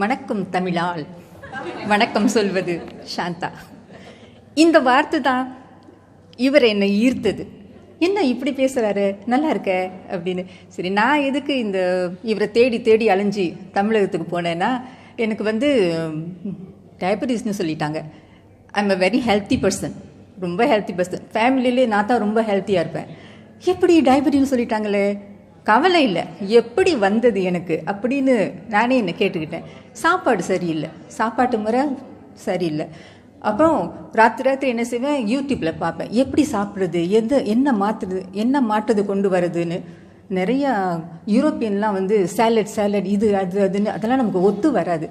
வணக்கம் தமிழால். வணக்கம் சொல்வது சாந்தா. இந்த வார்த்தை தான் இவர் என்னை ஈர்த்தது. என்ன இப்படி பேசுகிறாரு நல்லா இருக்க? அப்படின்னு. சரி நான் எதுக்கு இந்த இவரை தேடி தேடி அலைஞ்சி தமிழகத்துக்கு போனேன்னா எனக்கு வந்து டயபெட்டிஸ்னு சொல்லிட்டாங்க. I'm a very healthy person ரொம்ப ஹெல்த்தி பர்சன் ஃபேமிலியிலே நான் தான் ரொம்ப ஹெல்த்தியாக இருப்பேன். எப்படி டயபெட்டின்னு சொல்லிட்டாங்களே? கவலை இல்லை. எப்படி வந்தது எனக்கு? அப்படின்னு நானே என்னை கேட்டுக்கிட்டேன். சாப்பாடு சரியில்லை. சாப்பாட்டு முறை சரியில்லை. அப்புறம் ராத்திரி ராத்திரி என்ன செய்வேன்? யூடியூப்பில் பார்ப்பேன். எப்படி சாப்பிட்றது? எது என்ன மாற்றுறது என்ன மாற்றுறது கொண்டு வருதுன்னு. நிறையா யூரோப்பியன்லாம் வந்து சேலட் சேலட் இது அது அதுன்னு அதெல்லாம் நமக்கு ஒத்து வராது.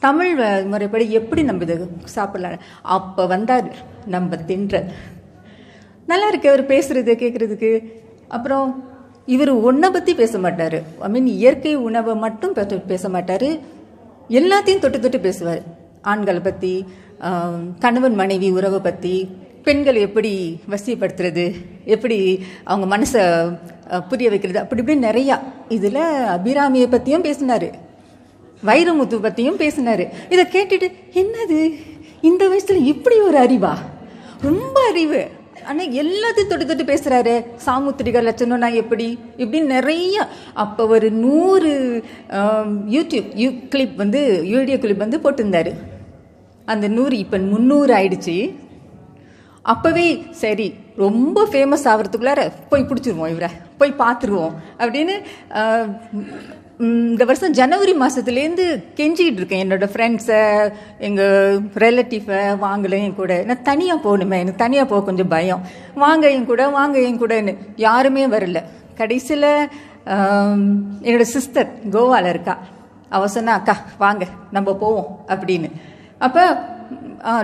தமிழ் முறைப்படி எப்படி நம்ம இதை சாப்பிட்லாம்? அப்போ வந்தார் நம்ம தின்ற நல்லா இருக்கு. அவர் பேசுகிறது கேட்குறதுக்கு அப்புறம் இவர் ஒன்றை பற்றி பேச மாட்டார். ஐ மீன் இயற்கை உணவை மட்டும் பேச மாட்டார். எல்லாத்தையும் தொட்டு தொட்டு பேசுவார். ஆண்களை பற்றி கணவன் மனைவி உறவை பற்றி பெண்கள் எப்படி வசியப்படுத்துறது எப்படி அவங்க மனசை புரிய வைக்கிறது அப்படி இப்படி நிறையா. இதில் அபிராமியை பற்றியும் பேசினார். வைரமுத்து பற்றியும் பேசினார். இதை கேட்டுட்டு என்னது? இந்த வயசில் இப்படி ஒரு அறிவா? ரொம்ப அறிவு. ஆனால் எல்லாத்தையும் தொட்டு தொட்டு பேசுகிறாரு சாமுத்திரிகா லட்சணம்னா எப்படி? இப்படின்னு நிறைய அப்போ ஒரு நூறு யூடியூப் யூ கிளிப் வந்து வீடியோ கிளிப் வந்து போட்டிருந்தாரு. அந்த நூறு இப்போ முந்நூறு ஆயிடுச்சு. அப்போவே சரி ரொம்ப ஃபேமஸ் ஆகிறதுக்குள்ளார போய் பிடிச்சிருவோம் இவரை. போய் பார்த்துருவோம் அப்படின்னு இந்த வருஷம் ஜனவரி மாதத்துலேருந்து கெஞ்சிக்கிட்டு இருக்கேன். என்னோட ஃப்ரெண்ட்ஸை எங்கள் ரிலேட்டிவை வாங்கல என் கூட. நான் தனியாக போகணுமே எனக்கு தனியாக போக கொஞ்சம் பயம். வாங்க என் கூட வாங்க என் கூடன்னு யாருமே வரல. கடைசியில் என்னோட சிஸ்டர் கோவாவில் இருக்கா. அவ சொன்னா அக்கா வாங்க நம்ம போவோம் அப்படின்னு. அப்போ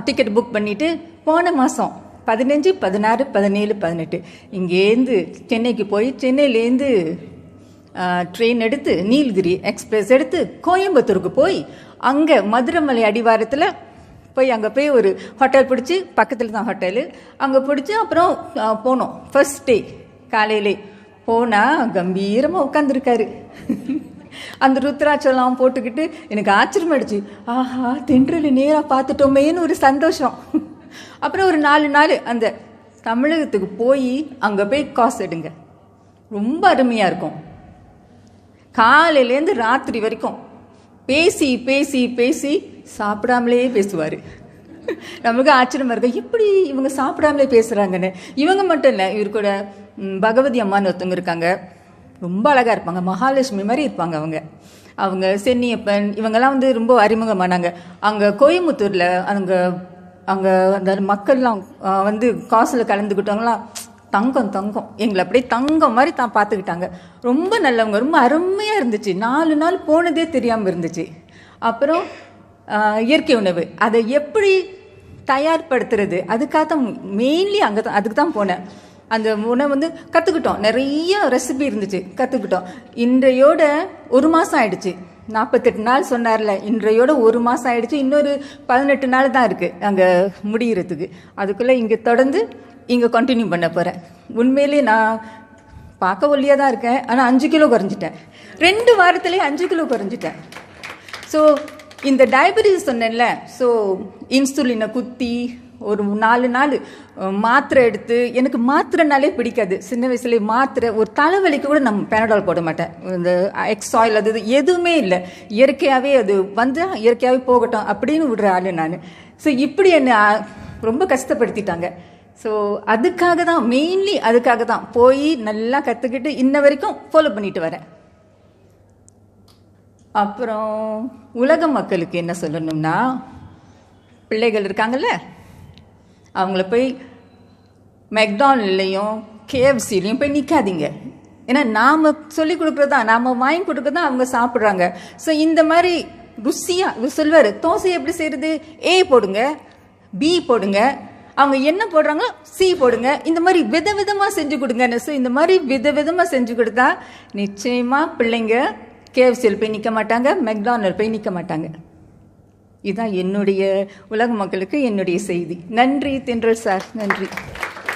டிக்கெட் புக் பண்ணிவிட்டு போன மாதம் பதினஞ்சு பதினாறு பதினேழு பதினெட்டு இங்கேருந்து சென்னைக்கு போய் சென்னையிலேருந்து ட்ரெயின் எடுத்து நீலகிரி எக்ஸ்பிரஸ் எடுத்து கோயம்புத்தூருக்கு போய் அங்கே மதுரமலை அடிவாரத்தில் போய் அங்கே போய் ஒரு ஹோட்டல் பிடிச்சி பக்கத்தில் தான் ஹோட்டலு அங்கே பிடிச்சி அப்புறம் போனோம். ஃபர்ஸ்ட் டே காலையிலே. போனால் கம்பீரமாக உட்காந்துருக்காரு அந்த ருத்ராட்சம்லாம் போட்டுக்கிட்டு எனக்கு ஆச்சரியமாயிடுச்சு. ஆஹா தென்றல் நேராக பார்த்துட்டோமேன்னு ஒரு சந்தோஷம். அப்புறம் ஒரு நாலு நாள் அந்த தமிழகத்துக்கு போய் அங்கே போய் காசு எடுங்க. ரொம்ப அருமையாக இருக்கும். காலையிலேருந்து ராத்திரி வரைக்கும் பேசி பேசி பேசி சாப்பிடாமலே பேசுவார். நமக்கு ஆச்சரியமாக இருக்கும். எப்படி இவங்க சாப்பிடாமலே பேசுகிறாங்கன்னு இவங்க மட்டும் இல்லை இவர் கூட பகவதி அம்மான்னு ஒருத்தவங்க இருக்காங்க. ரொம்ப அழகாக இருப்பாங்க. மகாலட்சுமி மாதிரி இருப்பாங்க அவங்க. அவங்க சென்னியப்பன் இவங்கெல்லாம் வந்து ரொம்ப அறிமுகமானாங்க. அங்கே கோயம்புத்தூரில் அங்கே அங்கே அந்த மக்கள்லாம் வந்து காசில் கலந்துக்கிட்டவங்களாம் தங்கம் தங்கம். எங்களை அப்படியே தங்கம் மாதிரி தான் பார்த்துக்கிட்டாங்க. ரொம்ப நல்லவங்க ரொம்ப அருமையாக இருந்துச்சு. நாலு நாள் போனதே தெரியாமல் இருந்துச்சு. அப்புறம் இயற்கை உணவு. அதை எப்படி தயார்படுத்துறது? அதுக்காக தான் மெயின்லி அங்கே தான் அதுக்கு தான் போனேன். அந்த உணவு வந்து கற்றுக்கிட்டோம் நிறைய ரெசிபி இருந்துச்சு. கற்றுக்கிட்டோம் இன்றையோட ஒரு மாதம் ஆயிடுச்சு. நாற்பத்தெட்டு நாள் சொன்னார்ல இன்றையோட ஒரு மாதம் ஆயிடுச்சு. இன்னொரு பதினெட்டு நாள் தான் இருக்குது அங்கே முடிகிறதுக்கு அதுக்குள்ளே இங்கே தொடர்ந்து இங்கே கண்டினியூ பண்ண போகிறேன் உண்மையிலே நான் பார்க்க ஒல்லியாக தான் இருக்கேன். ஆனால் அஞ்சு கிலோ குறைஞ்சிட்டேன். ரெண்டு வாரத்துலேயே அஞ்சு கிலோ குறைஞ்சிட்டேன். ஸோ இந்த டயபெட்டிஸ் சொன்னேன்ல ஸோ இன்சுலினை குத்தி ஒரு நாலு நாள் மாத்திரை எடுத்து எனக்கு மாத்திரைனாலே பிடிக்காது. சின்ன வயசுலேயே மாத்திரை ஒரு தலைவலிக்கு கூட நம்ம பேனடால் போட மாட்டேன். இந்த எக்ஸ் ஆயில் அது எதுவுமே இல்லை. இயற்கையாகவே அது வந்து இயற்கையாகவே போகட்டும் அப்படின்னு விடுற ஆளு நான். ஸோ இப்படி என்னை ரொம்ப கஷ்டப்படுத்திட்டாங்க. ஸோ அதுக்காக தான் மெயின்லி அதுக்காக தான் போய் நல்லா கற்றுக்கிட்டு இன்ன வரைக்கும் ஃபாலோ பண்ணிட்டு வரேன். அப்புறம் உலக மக்களுக்கு என்ன சொல்லணும்னா பிள்ளைகள் இருக்காங்கல்ல அவங்கள போய் மெக்டானல்லையும் கேஎஃப்சிலையும் போய் நிற்காதீங்க ஏன்னா நாம் சொல்லி கொடுக்குறதா நாம் வாங்கி கொடுக்குறதா அவங்க சாப்பிட்றாங்க. ஸோ இந்த மாதிரி ருசியாக இவர் சொல்வார் தோசை எப்படி செய்கிறது ஏ போடுங்க பி போடுங்க அவங்க என்ன போடுறாங்களோ சி போடுங்க. இந்த மாதிரி விதவிதமாக செஞ்சு கொடுங்க ஸோ இந்த மாதிரி விதவிதமாக செஞ்சு கொடுத்தா நிச்சயமாக பிள்ளைங்க கேஎஃப்சியில் போய் நிற்க மாட்டாங்க மெக்டானல் போய் நிற்க மாட்டாங்க. இதுதான் என்னுடைய உலக மக்களுக்கு என்னுடைய செய்தி. நன்றி தென்றல் சார். நன்றி.